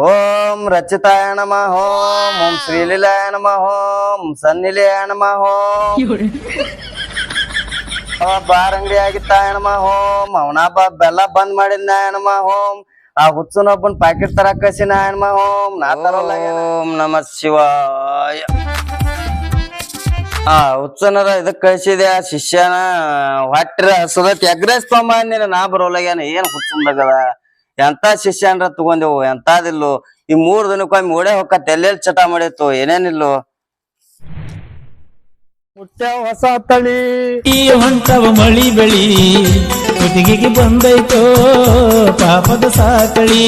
ಓಂ ರಚಿತಾಯ ನಮಃ ಓಂ ಓಂ ಶ್ರೀಲೀಲಾಯ ನಮಃ ಓಂ ಸನ್ನಿಲಯ ನಮಃ ಓಂ ಬಾರ್ ಅಂಗಡಿ ಆಗಿತ್ತಾಯ ನಮಃ ಓಂ ಅವನ ಬಾ ಬೆಲ್ಲ ಬಂದ್ ಮಾಡಿದ್ನ ನಮಃ ಓಂ ಆ ಹುಚ್ಚನೊಬ್ಬನ್ ಪ್ಯಾಕೆಟ್ ತರ ಕಸಿನ ನಮಃ ಓಂ ನಾ ತರೋಲ್ಲ ಓಂ ನಮ ಶಿವಾಯ. ಆ ಹುಚ್ಚನರ ಇದಕ್ ಕಳ್ಸಿದೆ ಆ ಶಿಷ್ಯನ ಹೊಟ್ಟಿರ ಹಸದತ್ ಎಗ್ರೆಸ್ ನೀನು ನಾ ಬರೋಲಾಗ್ಯಾನ ಏನ್ ಹುಚ್ಚಂದಾಗದ? ಎಂತ ಶಿಷ್ಯನ್ರ ತಗೊಂಡೆವು ಎಂತಾದಿಲ್ಲು. ಈ ಮೂರ್ ದಿನಕ್ಕೊಮ್ಮೆ ಓಡೇ ಹೊಕ್ಕ ಎಲ್ಲೆಲ್ಲಿ ಚಟ ಮಾಡಿತ್ತು ಏನೇನಿಲ್ಲ. ಹುಟ್ಟ್ಯಾವ ಹೊಸ ತಳಿ. ಈ ಹೊಂಟವ ಮಳಿ ಬೆಳಿ ಕುತ್ತಿಗೆಗೆ ಬಂದೈತೋ ಪಾಪದ ಸಾಕಳಿ.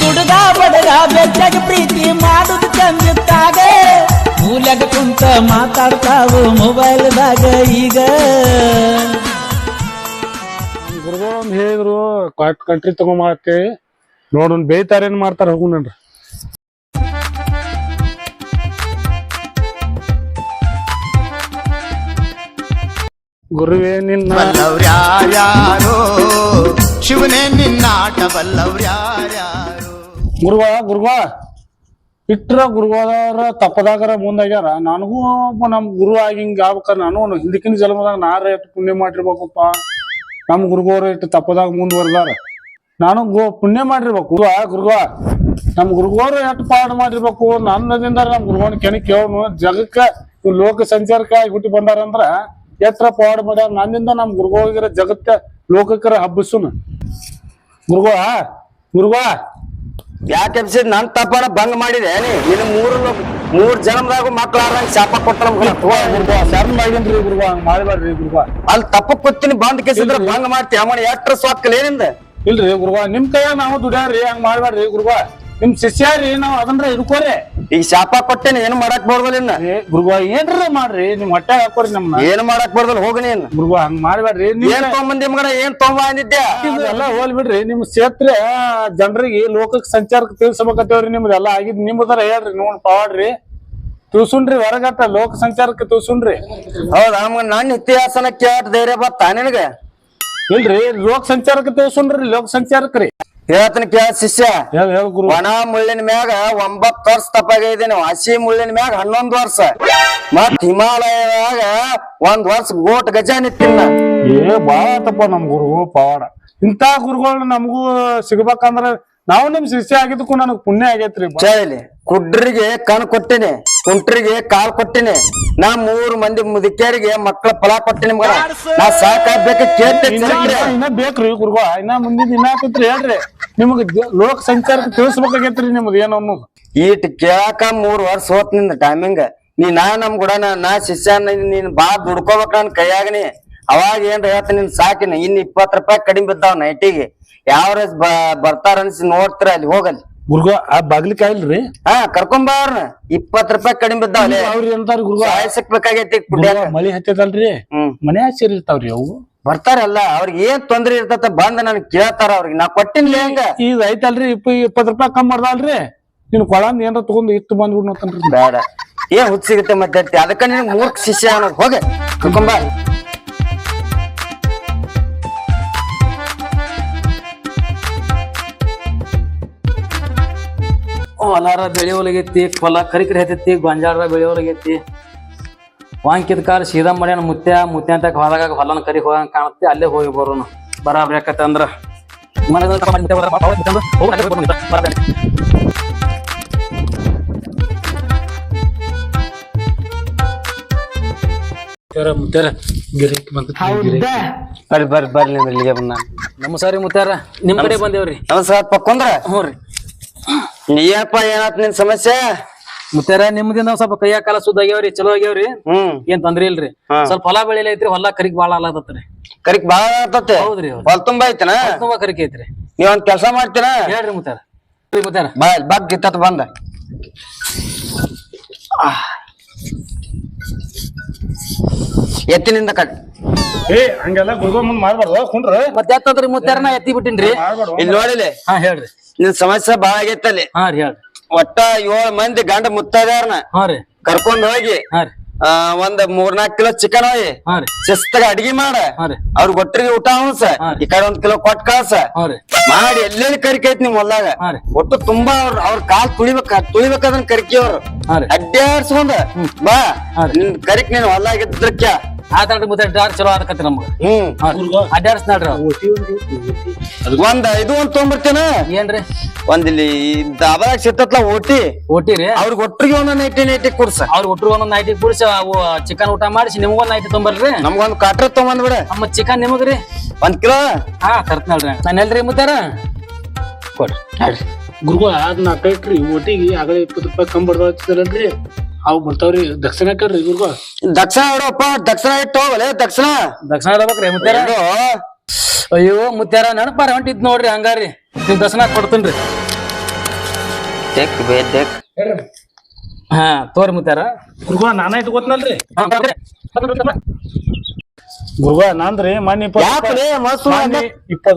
ಹುಡುಗ ಬಡಗ ಬೆಚ್ಚಗೆ ಪ್ರೀತಿ ಮಾಡುದು ಚಂದಿತ್ತಾಗ ಮೂಲ್ಯಾಗ ಕುಂತ ಮಾತಾಡ್ತಾವು ಮೊಬೈಲ್ದಾಗ ಈಗ. ಒಂದ್ ಹೇಳಿದ್ರು. ಕ್ವಾಟ್ ಕಂಟ್ರಿ ತಗೊಂಬಾಕೆ ನೋಡೋಣ ಬೇಯ್ತಾರೆ ಏನ್ ಮಾಡ್ತಾರ ಹೋಗುಣ್ರಿ ಗುರುವೇ ನಿನ್ನ ಬಲ್ಲವ್ರ್ಯಾರ್ಯಾರೋ ಶಿವನೇ ನಿನ್ನಾಟ ಬಲ್ಲವ್ರ್ಯಾರ್ಯಾರೋ ಗುರುವ ಗುರುವ. ಇಟ್ರ ಗುರುವಾದವ್ರ ತಪ್ಪದಾಗರ ಮುಂದಾಗ್ಯಾರ. ನನಗೂ ಒಬ್ಬ ನಮ್ ಗುರು ಆಗಿ ಹಿಂಗ ಆಗ್ಬೇಕಾರ ನಾನು ಒಂದು ಹಿಂದಕಿನ ಜನ್ಮದಾಗ ನಾರ ಎಷ್ಟು ಪುಣ್ಯ ಮಾಡಿರ್ಬೇಕಪ್ಪ. ನಮ್ ಗುರುಗೋರು ಇಟ್ಟು ತಪ್ಪದಾಗ ಮುಂದುವರೆದಾರ. ನಾನು ಗೋ ಪುಣ್ಯ ಮಾಡಿರ್ಬೇಕು. ಗುರುಗ ಗುರುಗ ನಮ್ಮ ಗುರುಗೋರು ಎಷ್ಟು ಪಾಠ ಮಾಡಿರ್ಬೇಕು. ನನ್ನದಿಂದ ನಮ್ಮ ಗುರುಗೋನ ಕೆನೆ ಕೇವನು ಜಗಕ್ಕೆ ಲೋಕ ಸಂಚಾರಕ್ಕಾಗಿ ಹುಟ್ಟಿ ಬಂದಾರಂದ್ರ ಎತ್ತರ ಪಾಡ್ ಮಾಡ್ಯಾರ. ನನ್ನಿಂದ ನಮ್ಮ ಗುರುಗೋಗಿರ ಜಗತ್ತ ಲೋಕಕ್ಕರ ಹಬ್ಬಿಸು ಗುರುಗ ಗುರುಗ, ಯಾಕೆ ಎಬ್ಸಿದ್? ನನ್ ತಪ್ಪನ ಭಂಗ ಮಾಡಿದೆ. ನೀನು ನಿನ್ನ ಮೂರು ಲೋಕ- ಮೂರ್ ಜನ್ಮದಾಗ ಮಕ್ಳ ಆರಂಗ್ ಶಾಪ ಮಾಡಿದ್ರಿ ಗುರುಗ ಹಂಗ ಮಾಡಬೇಡ್ರಿ ಗುರುಗ ಅಲ್ಲಿ ತಪ್ಪ ಕೂತೀನಿ ಬಂದ್ ಕೇಸಿದ್ರ ಭಂಗ ಮಾಡ್ತಿ ಅವನ ಎಷ್ಟ್ರ ಸ್ವಾತ್ಕಲ್ ಏನಿಂದ? ಇಲ್ರಿ ಗುರುವ ನಿಮ್ ಕೈಯಾಗ ನಾವು ದುಡ್ಯಾರ್ರಿ ಹಂಗ ಮಾಡ್ಬೇಡ್ರಿ ಗುರುಗ ನಿಮ್ ಶಿಷ್ಯಾರಿ ನಾವ್ ಅದನ್ರ ಹಿಡ್ಕೋರಿ. ಈಗ ಶಾಪ ಕೊಟ್ಟೇನೆ ಏನು ಮಾಡಕ್ ಬರ್ದಲ್ಲ ಇನ್ನ? ಏ ಗುರುಗ ಏನ್ರ ಮಾಡ್ರಿ ನಿಮ್ ಹೊಟ್ಟೆ ಹಾಕೋರಿ ನಮ್ನ. ಏನ್ ಮಾಡಕ್ ಬರ್ದಲ್ಲ ಹೋಗ ನೀನ್? ಗುರುಗ ಹಂಗ ಮಾಡ್ಬೇಡ್ರಿ ಏನ್ ತೊಗೊಂಬಂದಿ ಮಗನ ಏನ್ ತೊಗೊಂಬ ಅಂದಿದ್ದೆ? ಎಲ್ಲ ಹೋಲ್ ಬಿಡ್ರಿ ನಿಮ್ ಕ್ಷೇತ್ರ ಜನರಿಗೆ ಲೋಕಕ್ ಸಂಚಾರಕ್ಕೆ ತಿಳಿಸ್ಬೇಕತ್ತೇವ್ರಿ ನಿಮ್ದೆಲ್ಲ ಆಗಿದ್ ನಿಮ್ದರ ಹೇಳ್ರಿ ನೋಡ್ ಪಾಡ್ರಿ. ತುಸುನ್ರಿ ಹೊರಗಟ್ಟ ಲೋಕ ಸಂಚಾರಕ್ಕೆ ತುಸುನ್ರಿ ಹೌದಾ ನನ್ನ ಇತಿಹಾಸನ ಕೇಳ ಧೈರ್ಯ ಬತ್ತ ನಿನಗ? ಇಲ್ರಿ ಲೋಕ ಸಂಚಾರಕ್ಕೆ ತುಸುನ್ರಿ ಲೋಕ ಸಂಚಾರಕ್ರಿ. ಹೇಳ್ತಾನ ಕೇಳ ಶಿಷ್ಯ. ಹೇಳ್ ಹೇಳ್ ಗುರು. ಒಣ ಮುಳ್ಳಿನ ಮ್ಯಾಗ ಒಂಬತ್ತು ವರ್ಷ ತಪ್ಪಾಗಿದ್ದೀನಿ ಹಸಿ ಮುಳ್ಳಿನ ಮ್ಯಾಗ ಹನ್ನೊಂದು ವರ್ಷ. ಮತ್ ಹಿಮಾಲಯದಾಗ ಒಂದ್ ವರ್ಷ ಗೋಟ್ ಗಜ ನಿತ್ತಿನ ಏ ಬಾಳ ತಪ್ಪ ನಮ್ ಗುರು ಪವಾಡ. ಇಂತ ಗುರುಗಳು ನಮಗೂ ಸಿಗ್ಬೇಕಂದ್ರ ನಾವು ನಿಮ್ ಶಿಷ್ಯ ಆಗಿದ್ದಕ್ಕೂ ನನಗ್ ಪುಣ್ಯ ಆಗೈತ್ರಿ ಬಾ- ಕುಡ್ರಿಗೆ ಕಣ್ ಕೊಟ್ಟಿನಿ ಕುಂಟ್ರಿಗೆ ಕಾಲ್ ಕೊಟ್ಟಿನಿ ನಾ ಮೂರ್ ಮಂದಿ ಮುದುಕಿಯರಿಗೆ ಮಕ್ಕಳ ಫಲ ಕೊಟ್ಟಿನಿ ಮಗ ನಾ ಸಾಕಾಗ್ಬೇಕು ಕೇಳ್ತೇನೆ ಇನ್ನ ಇನ್ನ ಬೇಕ್ರಿ ಗುರುಗ ಇನ್ನ ಮುಂದಿನ ಇನ್ನ ಆಕೈತ್ರಿ ಹೇಳ್ರಿ. ನಿಮಗ್ ಲೋಕ ಸಂಚಾರ ತಿಳಿಸ್ಬೇಕಾಗೈತ್ರಿ ನಿಮ್ದು ಏನು ಅನ್ನೋದು. ಈಟ್ ಕೇಳಾಕ ಮೂರ್ ವರ್ಷ ಹೋತ್ನಿಂದ ಟೈಮಿಂಗ್ ನೀ ನಾ ನಮ್ ಕೂಡ ನಾ- ಶಿಷ್ಯ ನೀನ್- ಬಾಳ ಬಾ ದುಡ್ಕೋಬೇಕ ನನ್ ಕೈಯಾಗನಿ ಅವಾಗ ಏನ್ರ ಹೇಳ್ತ ನಿನ್ ಸಾಕಿನ? ಇನ್ ಇಪ್ಪತ್ ರೂಪಾಯಿ ಕಡಿಮೆ ಬಿದ್ದಾವ್ ನೈಟಿಗೆ. ಯಾವ ಬರ್ತಾರ ಅನ್ಸಿ ನೋಡ್ತೀರ ಅಲ್ಲಿ ಹೋಗಲ್ಲಿ. ಗುರುಗ ಆ ಬಾಗ್ಲಿಕಾಯಿ ಇಲ್ರಿ ಹಾ ಕರ್ಕೊಂಬಾರ್ನ. ಇಪ್ಪತ್ ರೂಪಾಯಿ ಕಡಿಮೆ ಬಿದ್ದಾವ್ರಿ ಅವ್ರಿ ಅಂತಾರ ಗುರುಗ? ಸಾಯಸಕ್ ಬೇಕಾಗೈತಿ ಗುರುಗ, ಮಳಿ ಹತ್ತದಲ್ರಿ ಹ್ಮ್. ಮನೆ ಸೇರಿರ್ತಾವ್ರಿ ಅವು. ಬರ್ತಾರಲ್ಲ ಅವ್ರಿಗೆ ಏನ್ ತೊಂದರೆ ಇರ್ತತ ಬಂದ್ ನನ್ ಕೇಳ್ತಾರ ಅವ್ರಿಗೆ. ನಾ ಕೊಟ್ಟಿನ್ಲಿ ಹೆಂಗ? ಈಗ ಐತಲ್ರಿ ಇಪ್ಪ ಇಪ್ಪತ್ ರೂಪಾಯಿ ಕಮ್ಮಿ ಮಾಡ್ದಲ್ರಿ ನಿನ್ ಕೊಳಂದ್ ಏನ್ರ ತಗೊಂಡ್ ಇಟ್ಟು ಬಂದ್ಬಿಡ್ನತ್ತನ್ರಿ ಬೇಡ. ಏನ್ ಹುಚ್ಚ ಸಿಗುತ್ತೆ ಮತ್ತೆ? ಅದಕ್ಕ ನಿನ್ ಮೂರ್ಖ ಶಿಷ್ಯ ಅನ್ನೋದು. ಹೋಗ ಕರ್ಕೊಂಬ ಹೊಲಾರ ಬೆಳೆ ಹೊಲಗೈತಿ ಹೊಲ ಕರಿಕರಿ ಹತ್ತೈತಿ ಗೊಂಜಾಳ ಬೆಳೆ ಹೊಲಗೈತಿ ವಾಂಕಿದ ಕಾಲ ಸೀದಾ ಮಾಡ್ಯಾನ ಮುತ್ಯ ಮುತ್ಯ ಅಂತ ಹೊಲದಾಗ ಹೊಲನ ಕರಿ ಹೋಗಂಗ ಕಾಣುತ್ತೆ ಅಲ್ಲೇ ಹೋಗಿ ಬರೋನು ಬರಾಬರಿ ಯಾಕತ್ತೆ ಅಂದ್ರ. ಮುತ್ತಾರ ಬರ್ರಿ ಬರ್ರಿ ಬರ್ರಿ ನೀವು ಇಲ್ಲಿಗೆ ಬಂದ ನಮಸ್ಕಾರ ಮುತ್ಯಾರ ನಿಮ್ ಕಡೆ ಬಂದೇವ್ರಿ ನಮಸ್ಕಾರ ಪಕ್ಕೊಂದ್ರ ಹ್ಞೂ ರೀ ಏನಪ್ಪ ಏನಾತ್ ನಿನ್ ಸಮಸ್ಯೆ ಮುತ್ಯಾರ ನಿಮ್ದಿಂದ ನಾವ್ ಸ್ವಲ್ಪ ಕೈಯ ಕಾಲ ಸುದ್ದ ಆಗ್ಯಾವ್ರಿ ಚಲೋ ಆಗ್ಯಾವ್ರಿ? ಹ್ಮ್. ಏನ್ ತೊಂದ್ರೆ ಇಲ್ರಿ? ಹಾ. ಸ್ವಲ್ಪ ಹೊಲ ಬೆಳಿಲ ಐತ್ರಿ ಹೊಲ ಕರಿಗ್ ಬಾಳ ಅಲಾದತ್ರಿ ಕರಿಕ್ ಬಾಳ ಆಗತ್ತೆ ಹೌದ್ರಿ ಹೊಲ ಹೊಲ್ ತುಂಬಾ ಐತನ? ತುಂಬಾ ಕರಿಕೆ ಐತ್ರಿ. ನೀವ್ ಒಂದ್ ಕೆಲ್ಸ ಮಾಡ್ತೀನ ಹೇಳ್ರಿ ಮುತ್ಯಾರ. ಹೇಳ್ರಿ ಮುತ್ಯಾರ. ಬಾ ಇಲ್ಲಿ ಬಗ್ ಗಿತ್ತತ್ ಬಂದ. ಎತ್ತಿನಿಂದ ಕಟ್. ಏ ಹಂಗೆಲ್ಲ ಗುರುಗ ಮುಂದ್ ಮಾಡ್ಬಾರ್ದು ಕುಂಡ್ರ. ಮತ್ತೆ ಮುತ್ಯಾರ ನಾ ಎತ್ತಿ ಬಿಟ್ಟಿನ್ರಿ. ಇಲ್ಲಿ ನೋಡಿಲಿ? ಹಾ ಹೇಳ್ರಿ. ನಿನ್ ಸಮಸ್ಯೆ ಬಾಳ ಆಗೈತಲ್ಲಿ. ಹಾ ರೀ ಹೇಳ್ರಿ. ಒಟ್ಟ ಏಳ್ ಮಂದಿ ಗಂಡ ಮುತ್ತೈದ್ಯಾರನ ಹಾ ರೀ. ಕರ್ಕೊಂಡ್ ಹೋಗಿ ಹಾ ರೀ. ಆ, ಒಂದ್ ಮೂರ್ನಾಕ್ ಕಿಲೋ ಚಿಕನ್ ಹೋಗಿ ಹಾ ರೀ. ಶಿಸ್ತಾಗ ಅಡಿಗೆ ಮಾಡ ಹಾ ರೀ. ಅವ್ರ ಒಟ್ಟಿಗೆ ಊಟ ಉಣ್ಸ ಹಾ. ಈ ಕಡೆ ಒಂದ್ ಕಿಲೋ ಕೊಟ್ ಕಳ್ಸ ಹಾ ರೀ. ಮಾಡಿ ಎಲ್ಲೆಲ್ಲಿ ಕರಿಕೈತಿ ನಿಮ್ ಹೊಲ್ದಾಗ ಹಾ ರೀ. ಒಟ್ಟು ತುಂಬಾ ಅವ್ರ ಅವ್ರ ಕಾಲ್ ತುಳಿಬೇಕ ತುಳಿಬೇಕ ಅದನ್ನ ಕರಿಕಿ ಅವ್ರು. ಹಾ ರೀ. ಅಡ್ಡಾಡ್ಸ್ಕೊಂಡ ಬಾ ಹಾ ರೀ. ನಿನ್ ಕರಿಕ್ ನೀನ್ ಹೊಲ್ದಾಗ ಇದ್ರಕ್ಯ ಆತಾಡ್ರಿ ಮುತ್ತೆ ಡಾರ್ ಚಲೋ ಆದಕತ್ತಿ ನಮ್ಗೆ. ಹ್ಮ್. ಅಡ್ಡಾಡ್ಸ್ ನೋಡ್ರಿ. ಒಂದ್ ಇದು ಒಂದ್ ತೊಗೊಂಬರ್ತೇನ? ಏನ್ರಿ? ಒಂದ್ ಇಲ್ಲಿ ದಾಬಾದಾಗ ಸಿತ್ತತ್ಲ ಓಟಿ. ಓಟಿರಿ ಅವ್ರಿಗೆ ಒಟ್ಟಿಗೆ ಒಂದೊಂದ್ ನೈಟಿ ನೈಟಿ ಕುಡ್ಸ. ಅವ್ರ ಒಟ್ಟಿಗೆ ಒಂದೊಂದ್ ನೈಟಿ ಕೊಡ್ಸ ಅವು ಚಿಕನ್ ಊಟ ಮಾಡಿಸಿ ನಿಮ್ಗೊಂದ್ ನೈಟಿ ತೊಂಬರ್ರಿ ನಮ್ಗೊಂದ್ ಕಾಟ್ರ ತಗೊಂಡ್ ಬಿಡ ನಮ್ಮ ಚಿಕನ್ ನಿಮಗ್ರಿ. ಒಂದ್ ಕಿಲೋ? ಹಾ ತರ್ತನಲ್ರಿ ನಾನು ಎಲ್ರಿ ಮುತ್ತಾರ ಕೊಡ್ರಿ. ಗುರುಗಳ ಅದ್ ಕಟ್ರಿ ಒಟ್ಟಿಗೆ ಆಗಲೇ ಇಪ್ಪತ್ತು ರೂಪಾಯಿ ಕಮ್ಮಿ ಅವು ಬರ್ತಾವ್ರಿ ದಕ್ಷಿಣ ಕಡ್ರಿ ಇವ್ರಿಗೂ ದಕ್ಷಿಣ ಇಡಪ್ಪ ದಕ್ಷಿಣ ಇಟ್ಟು ಹೋಗಲೇ ದಕ್ಷಿಣ. ದಕ್ಷಿಣ ಇಡಬೇಕ್ರಿ ಮುತ್ತಾರ ಇದು ಅಯ್ಯೋ ಮುತ್ಯಾರ ನೆನಪಾರ ಹೊಂಟಿದ್ ನೋಡ್ರಿ ಹಂಗಾರಿ. ನಿಮ್ ದರ್ಶನ ಕೊಡ್ತೀನ್ರಿ ದೇಕ್ ಬೇ ದೇಕ್. ಹಾ ತೋರಿ ಮುತ್ಯಾರ. ಗುರುಗಳ ನಾನ ಇಟ್ಕೋತ್ನಲ್ರಿ ಗುರುಗ. ಗುರುಗಳ ನಂದ್ರಿ ಮನ್ ಇಪ್ಪತ್ತು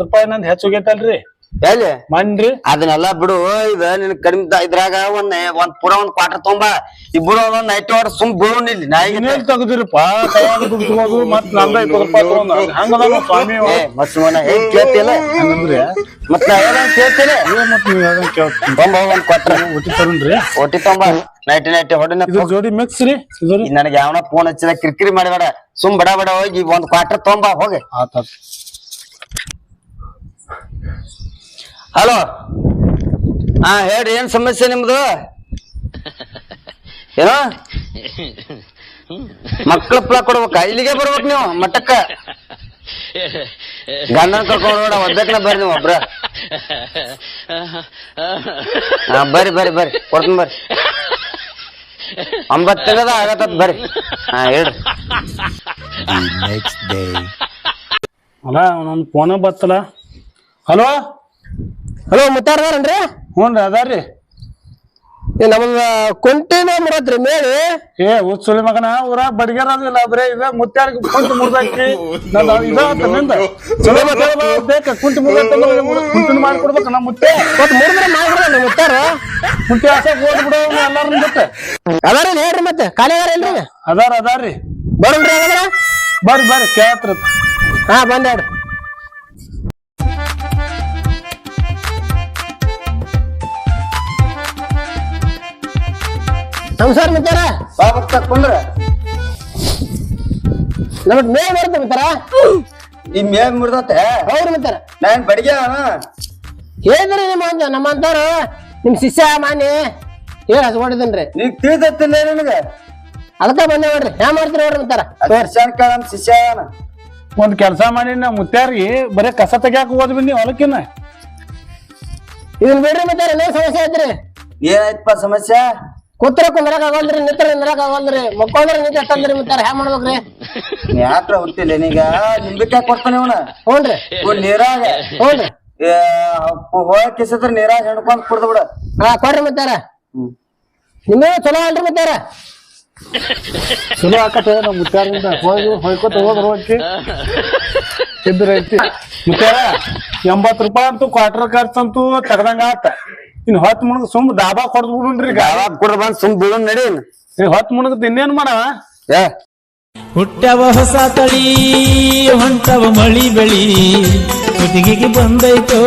ರೂಪಾಯಿ ನಂದ್ ಹೆಚ್ಚು ಹೋಗೈತಲ್ರಿ. ಎಲ್ಲಿ? ಮನ್ರಿ ಅದನ್ನೆಲ್ಲ ಬಿಡು ಇದ ನಿನ್ ಕಡಿಮೆ ಇದ್ರಾಗ ಒಂದ್ ಒಂದ್ ಪುರ ಒಂದ್ ಕ್ವಾರ್ಟರ್ ತೊಂಬ ಇಬ್ಬರು ಒಂದೊಂದ್ ನೈಟ್ ಹೊಡ್ ಸುಮ್ ಬೀಳು ನಾಯಿಗೆ ಇನ್ನೇನ್ ತೆಗ್ದಿರಪ್ಪ? ಕೈಯಾಗ ದುಡ್ಡು ತಗೋದು ಮತ್ ನಂದ ಇಪ್ಪತ್ತು ರೂಪಾಯಿ ತಗೊಂಡ ಹಂಗದ ಸ್ವಾಮಿ ಏ ಮಸ್ಮನ ಹೇಗ್ ಕೇಳ್ತಿಲ್ಲ? ಹಂಗಂದ್ರಿ? ಮತ್ ನಾ ಹೇಳಂಗ್ ಕೇಳ್ತಿಲ್ಲ? ಏ ಮತ್ ನೀವ್ ಹೇಳಂಗ್ ಕೇಳ್ತೀನಿ ತೊಂಬ ಒಂದ್ ಕ್ವಾರ್ಟರ್ ಒಟ್ಟಿ ತರುಣ್ರಿ ಒಟ್ಟಿ ತೊಂಬ ನೈಟಿ ನೈಟಿ ಹೊಡಿನ ಇದ್ರ ಜೋಡಿ ಮಿಕ್ಸ್ ರೀ ನನಗೆ ಯಾವನ ಫೋನ್ ಹಚ್ಚಿದ ಕಿರಿಕಿರಿ ಮಾಡಬೇಡ. ಸುಮ್ ಬಡ ಬಡ ಹೋಗಿ ಒಂದ್ ಕ್ವಾರ್ಟರ್ ತೊಂಬ ಹೋಗಿ. ಆತ. ಹಲೋ. ಹಾ, ಹೇಳ್ರಿ, ಏನ್ ಸಮಸ್ಯೆ ನಿಮ್ದು? ಏನೋ? ಮಕ್ಳ ಪ್ಲ ಕೊಡ್ಬೇಕ? ಇಲ್ಲಿಗೆ ಬರ್ಬೇಕು ನೀವು, ಮಠಕ್ಕ? ಗಂಡನ್ ಕರ್ಕೊಂಡು ಒದ್ದಕ್ಕ ಬರ್ರಿ ನೀವು ಒಬ್ರ. ಬರ್ರಿ ಬರ್ರಿ ಬರ್ರಿ, ಕೊಡ್ತೀನಿ ಬರ್ರಿ. ಒಂಬತ್ತು ಆಗತ್ತ ಬರ್ರಿ. ಹಾ, ಹೇಳ್ರಿ. ಅಲ್ಲ ಅವನೊಂದು ಫೋನ ಬತ್ತಲ್ಲ. ಹಲೋ? ಹಲೋ ಮುತ್ತಾರದಾರನ್ರಿ ರೀ ಅದಾರ್ರಿ. ನಮ್ದ ಕುಂಟಿನ ಮುರತ್ರಿ ಮೇಳಿ ಏ ಉತ್ಸುಳಿ ಮಗನ ಊರ ಬಡಿಗೆರದಿಲ್ಲ ಬರೇ ಇದ ಮುತ್ಯಾರ್ ಕುಂಟು ಮುರ್ದಾಕಿ. ಚಲೋ ಬೇಕ ಕುಂಟಿ ಮುರ್ದಾಕ ಕುಂಟಿನ ಮಾಡ್ಕೊಡ್ಬೇಕ ನಮ್ಮ ಮುತ್ತೆ. ಮತ್ ಮುರಿದ್ರೆ ಮಾಡ್ಬಿಡ್ರಿ ಮುತ್ತಾರ. ಕುಂಟಿ ಆಸೆ ಓದ್ ಬಿಡೋ ಎಲ್ಲಾರನ್ನ ಜೊತೆ ಅದಾರ ಹೇಳ್ರಿ ಮತ್ತೆ? ಖಾಲಿ ಅದಾರ ಇಲ್ರಿ ಅದಾರ ಅದಾರ್ರಿ. ಬರೋಣ್ರಿ ಹಾಗಾದ್ರ? ಬರ್ರಿ ಬರ್ರಿ ಕೇಳತ್ರ. ಹಾ ಬಂದ್ಯಾಡ್ರಿ ನಮಸ್ಕಾರ ಮಿತ್ರ ಬಾ ಭಕ್ತ ಕುಂದ್ರ ನಮಗ್ ಮೇಲ್ ಬರುತ್ತೆ ಮುತ್ತಾರ ನಿಮ್ ಮೇಲ್ ಮುರ್ದತೆ ಹೌದು ಮುತ್ತಾರ ನಾನ್ ಬಡಿಗೆ ಹೇಳಿದ್ರಿ ನಿಮ್ಮ ಅಂತ ನಮ್ಮಂತಾರು ನಿಮ್ ಶಿಷ್ಯ ಮಾನ್ಯ. ಹೇಳಿ ಹಚ್ಕೊಂಡಿದ್ದೀನ್ರಿ ನೀವ್ ತಿಳಿದತ್ತಿಲ್ಲ ನಿನಗ? ಅದಕ್ಕ ಬಂದೆ ನೋಡ್ರಿ. ಹ್ಯಾ ಮಾಡ್ತೀರಿ ನೋಡ್ರಿ ಮುತ್ತಾರ ಶಿಷ್ಯನ್ ಕೇಳ ನಮ್ ಶಿಷ್ಯ. ಒಂದ್ ಕೆಲಸ ಮಾಡಿ ನಾ ಮುತ್ಯಾರಿ ಬರೇ ಕಸ ತೆಗ್ಯಾಕ ಹೋದ್ ಬನ್ನಿ ಹೊಲಕ್ಕಿನ್ನ. ಇದನ್ ಬಿಡ್ರಿ ಮಿತಾರ ಏನೇ ಸಮಸ್ಯೆ ಐತ್ರಿ? ಏನಾಯ್ತಪ್ಪ ಸಮಸ್ಯೆ? ಕೂತ್ರ ಕುಂದ್ರಕ್ ಆಗಲ್ರಿ ನಿತ್ರ ನಿಂದ್ರಕ್ ಆಗಲ್ರಿ ಮಕ್ಕೊಂಡ್ರ ನಿಂತ ತಂದ್ರಿ ಮುತ್ತಾರ ಹ್ಯಾ ಮಾಡ್ಬೇಕ್ರಿ? ನೀ ಯಾಕ್ರ ಹುಟ್ಟಿಲ್ಲ ನೀಗ ನಿಂಬಿಕಾಯಿ ಕೊಡ್ತಾನೆ ಅವನ ಹ್ಞೂನ್ರಿ ನೀರಾಗ. ಹ್ಞೂನ್ರಿ ಹೋಗಕ್ ಎಸದ್ರ ನೀರಾಗ ಹೆಣ್ಕೊಂಡ್ ಕುಡ್ದು ಬಿಡ. ಹಾ ಕೊಡ್ರಿ ಮುತ್ತಾರ. ನಿಮ್ಮೇ ಚಲೋ ಅಲ್ರಿ ಮುತ್ತಾರ? ಚಲೋ ಆಕತ್ತೆ ನಮ್ಮ ಮುತ್ತಾರಿಂದ ಹೋಗಿ ಹೊಯ್ಕೋತ ಹೋದ್ರ ಹೋಗಿ. ಇದ್ರ ಐತಿ. ಮುತ್ತಾರ ಎಂಬತ್ ರೂಪಾಯಿ ಅಂತೂ ಕ್ವಾರ್ಟರ್ ಖರ್ಚಂತೂ ತೆಗ್ದಂಗ ಆತ. ಇನ್ ಹೊತ್ ಮುಣಗ ಸುಮ್ ಡಾಬಾ ಕೊಡದ್ ಬಿಡುನ್ರಿ ಈಗ ಯಾವಾಗ ಕುಡ್ದು ಬಂದ್ ಸುಮ್ ಬೀಳು ನಡಿ ಹೊತ್ ಮುಣಗ್ ಇನ್ನೇನ್ ಮಾಡವ? ಏ. ಹುಟ್ಟವ ಹೊಸ ತಳಿ ಹೊಂಟವ ಮಳಿ ಬೆಳಿ. ಕುತ್ತಿಗೆಗೆ ಬಂದೈತೋ